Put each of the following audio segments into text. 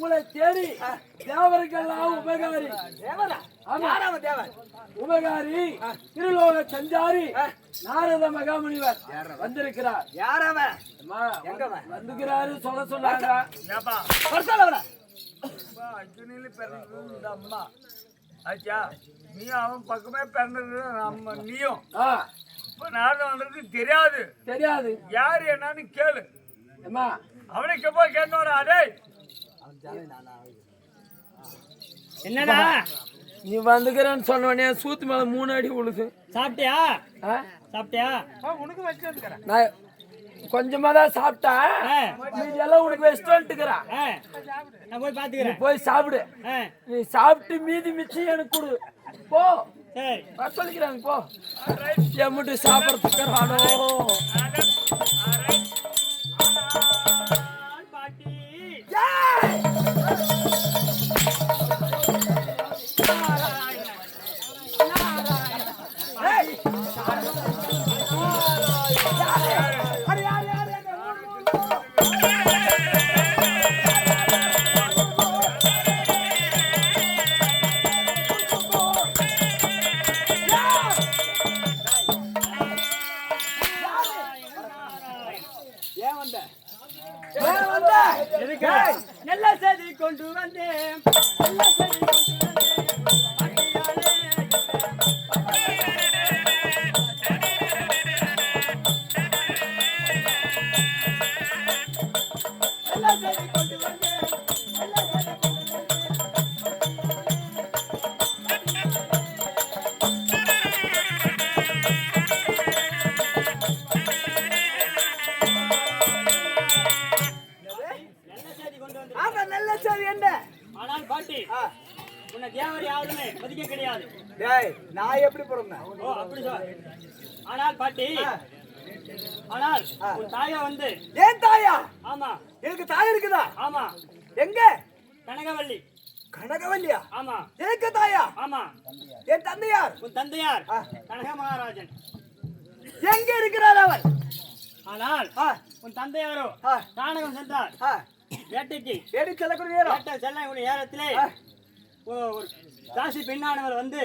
உங்களை தேடி தேவருக்கெல்லாம் உபகாரி. உபகாரி திருலோக சஞ்சாரி நாரத மகாமுனிவர் வந்திருக்கிறார். யார் அவன் அம்மா, எங்க அவன்? வந்துக்கிறாரு சொல்ல சொன்னாங்க. அக்னியில பிறந்தது இந்த அம்மா. ஆச்சா நீ அவன் பக்கமே பிறந்தது நம்ம நீயும். இப்ப நானும் அவனுக்கு தெரியாது. தெரியாது. யார் என்னன்னு கேளு. அவனுக்கு போய் கேட்டோம் அதே என்னடா? நீ வந்துக்கிறேன்னு சொன்ன உடனே சூத்து மேல மூணு அடி உழுது. சாப்பிட்டியா? ஆ? சாப்பிட்டியா? உனக்கு வச்சிருக்கிறேன் நான் கொஞ்சமா தான் மீதி எல்லாம் உனக்கு ஆ. நான் போய் நீ பாத்துக்கிறேன் போய் சாப்பிடு. நீ சாப்பிட்டு மீதி மிச்சம் எனக்கு கொடு. போ. சொல்லிக்கிறாங்க போ. எம்முட்டு சாப்பிட்றதுக்கு ஏன் ஆனால் பாட்டி. உன்னை தேவர் யாருமே மதிக்க கிடையாது. டேய் நான் எப்படி பிறந்தேன்? ஓ அப்படி சொல். ஆனால் பாட்டி ஆனால் உன் தாயா வந்து ஏன் தாயா? ஆமா. எனக்கு தாய் இருக்குதா? ஆமா. எங்க? கனகவள்ளி கனகவல்லியா? ஆமா. எனக்கு தாயா? ஆமா. என் தந்தையார்? உன் தந்தையார் கனக மகாராஜன். எங்க இருக்கிறார் அவர்? ஆனால் உன் தந்தையாரோ கானகம் சென்றார். வேட்டைக்கு ஏடி செல்லக்கூடிய நேரம். வேட்டை செல்லக்கூடிய நேரத்திலே ஒரு தாசி பெண்ணானவர் வந்து.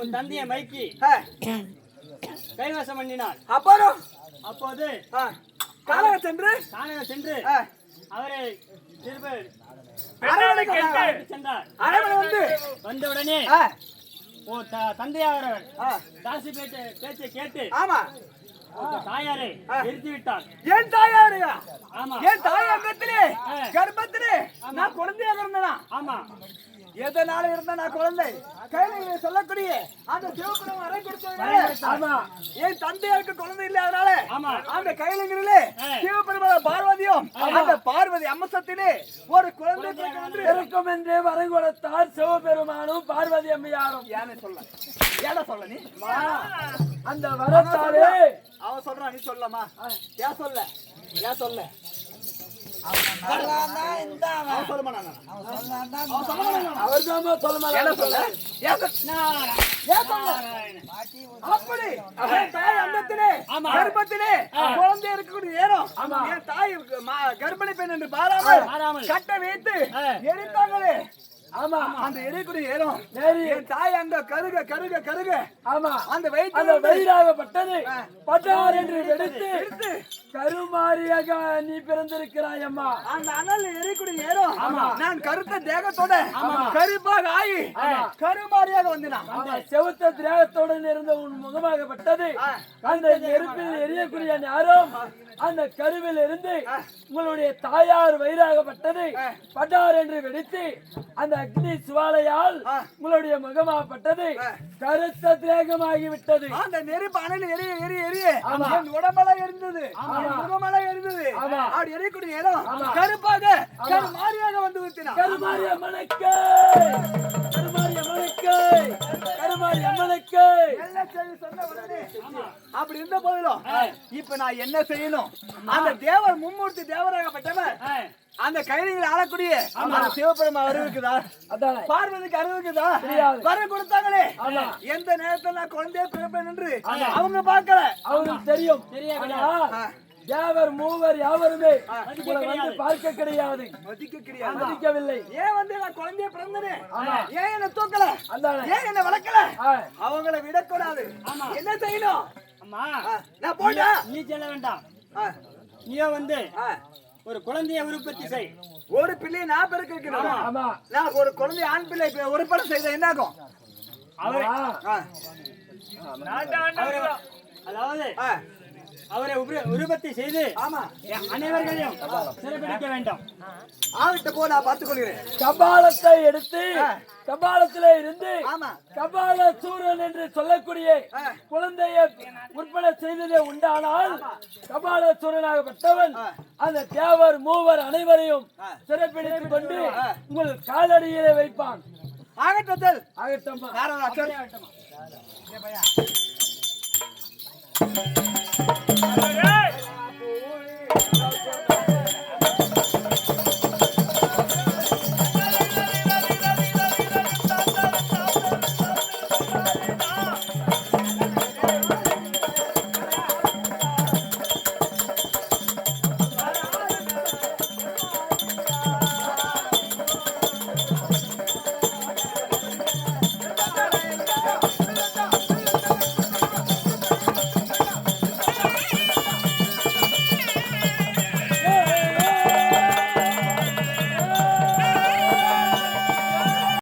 உன் தந்தையை மைக்கி கைவசம் பண்ணினார். அப்புறம் அப்போது கானகம் சென்று? கானகம் சென்று அவரை திரும்ப சென்றார். அரண்மனை வந்து? வந்த உடனே ஆ, ஓ த- தந்தையார் ஆ, தாசி பேச்சை பேச்சை கேட்டு ஆமா. தாயாரை நிறுத்தி விட்டார் என் தாயாருயா? ஆமா. என் தாய் அங்கத்திலே ஆ. கர்ப்பத்திலே நான் குழந்தையாக இருந்தேனா? ஆமா. எதனால இருந்த நான் குழந்தை? கையில சொல்லக்கூடிய அந்த சிவபுரம் அறை கொடுத்ததுனால ஆமா என் தந்தையாருக்கு குழந்தை இல்லை அதனால ஆமா. அந்த கையிலங்களிலே ஆ. சிவபெருமான பார்வதியும் அந்த பார்வதி அம்சத்திலே ஒரு குழந்தை இருக்கும் என்றே வரங்குடத்தார் சிவபெருமானும் பார்வதி அம்மையாரும். ஏன்னு சொல்ல. ஏன சொல்ல நீ? அந்த வரத்தாலே அவன் சொல்றான் நீ சொல்லமா ஏன் சொல்ல? ஏன் சொல்ல? அப்படி. தாய் அந்தத்திலே. கர்ப்பத்திலே குழந்தை இருக்கக்கூடிய நேரம். என் தாய் ம- கர்ப்பிணி பெண் என்று பாராமல். கட்ட வைத்து. எரித்தாங்களே ஆமா அந்த நேரம் சரி. என் தாய் அங்க கருக கருக கருக. ஆமா. அந்த வயிற்று அந்த வயிறாகப்பட்டது. பட்டார் என்று எடுத்து எடுத்து கருமாரியாக நீ பிறந்திருக்கிறாய் அம்மா அந்த அனல் எரிக்கூடிய நேரம் நான் கருத்த தேகத்தோட கருப்பாக ஆகி கருமாரியாக வந்தேன். ஆமா. செவுத்த திரேகத்துடன் இருந்த உன் முகமாகப்பட்டது. அந்த நெருப்பில் எரியக்கூடிய நேரம் அந்த கருவில் இருந்து உங்களுடைய தாயார் வயிறாகப்பட்டது. பட்டார் என்று வெடித்து அந்த அக்னி சுவாலையால் உங்களுடைய முகமாகப்பட்டது. கருத்த திரேகமாகி விட்டது அந்த நெருப்பு அனல் எரிய எரிய எரிய. உடம்பெல்லாம் எரிந்தது. என் முகமெல்லாம் எரிந்தது அப்படி எரியக்கூடிய நேரம் கருப்பாக கருமாரியாக வந்து விட்டினான் கருமாரி அம்மனுக்கு. கருமாரி அம்மனுக்கு. கருமாரி அம்மனுக்கு. நல்ல செய்தி சொன்ன உடனே அப்படி இருந்த போதிலும் இப்ப நான் என்ன செய்யணும்? அந்த தேவர் மும்மூர்த்தி தேவராகப்பட்டவர் அந்த கைதிகள் ஆளக்கூடிய அந்த சிவபெருமா அறிவுக்குதா பார்வதிக்கு அறிவுக்குதா. வர கொடுத்தாங்களே. எந்த நேரத்துல நான் குழந்தைய பிறப்பேன் என்று அவங்க பார்க்கல. அவருக்கு தெரியும். தெரியாது. தேவர் மூவர் யாவருமே வந்து பார்க்க கிடையாது. மதிக்க கிடையாது. மதிக்கவில்லை. ஏன் வந்து நான் குழந்தைய பிறந்தனே? ஆமா. ஏன் என்ன தூக்கல? ஏன் என்ன வளர்க்கல? அவங்கள விடக்கூடாது. என்ன செய்யணும்? அம்மா நான் போட்டா நீ செல்ல வேண்டாம். நீயோ வந்து. ஒரு குழந்தையை உற்பத்தி செய். ஒரு பிள்ளையை நான் பிறக்க வைக்கணும்? நான் ஒரு குழந்தை ஆண் பிள்ளை ஒரு படம் செய்த என்ன ஆகும் அவரை அதாவது அவரை உப- உற்பத்தி செய்து ஆமா. அனைவர்களையும் சிறப்பிடிக்க வேண்டும். ஆகிட்ட போ நான் பார்த்துக் கொள்கிறேன் கபாலத்தை எடுத்து கபாலத்திலே இருந்து ஆமா. கபால சூரன் என்று சொல்லக்கூடிய. குழந்தையை உற்பத்தி செய்ததே உண்டானால் கபால சூரனாகப்பட்டவன் அந்த தேவர் மூவர் அனைவரையும் சிறப்பிடித்துக் கொண்டு உங்கள் காலடியிலே வைப்பான். நாரதா சொல் Thank you.